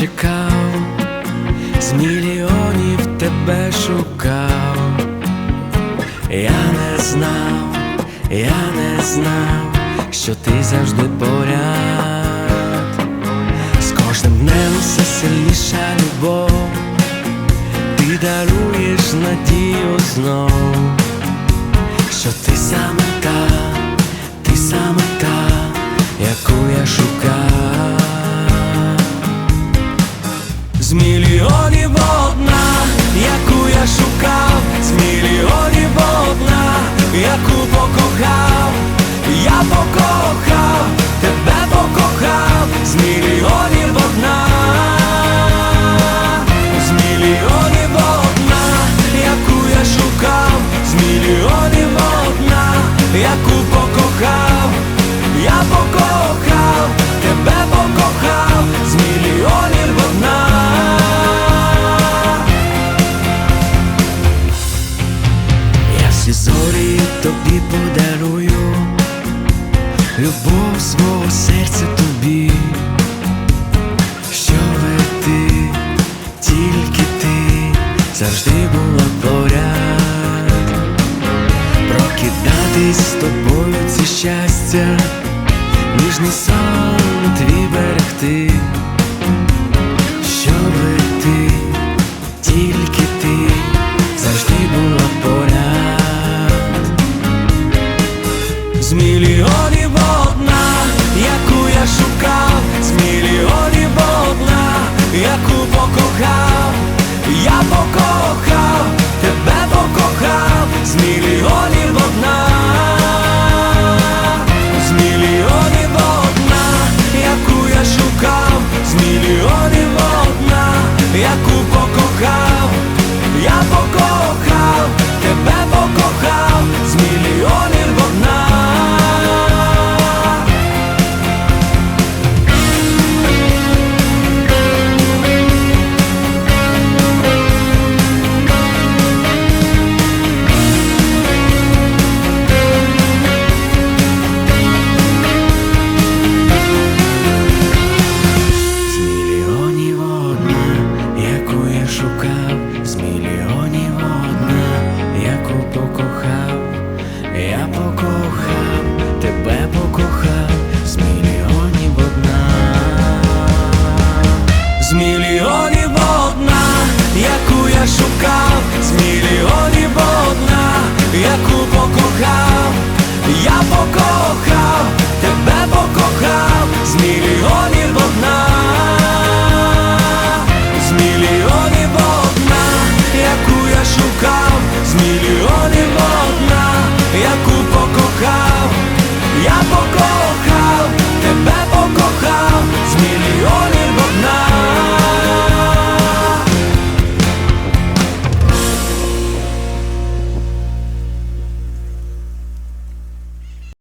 чекав, з мільйонів тебе шукав. Я не знав, я не знав, що ти завжди поряд. З кожним днем все сильніша любов, ти даруєш надію знов, що ти саме та, яку шукав, з мільйонів одна, яку покохав, я покохав, тебе покохав, з мільйонів одна, Всі зорі тобі подарую, любов свого серця тобі, щоби ти, тільки ти завжди була поряд, прокидатись з тобою це щастя, ніжний сон твій берегти, я покохав, тебе покохав, з покохав, я покохав, тебе покохав, з мільйонів одна, з мільйонів одна, яку я шукав, з мільйонів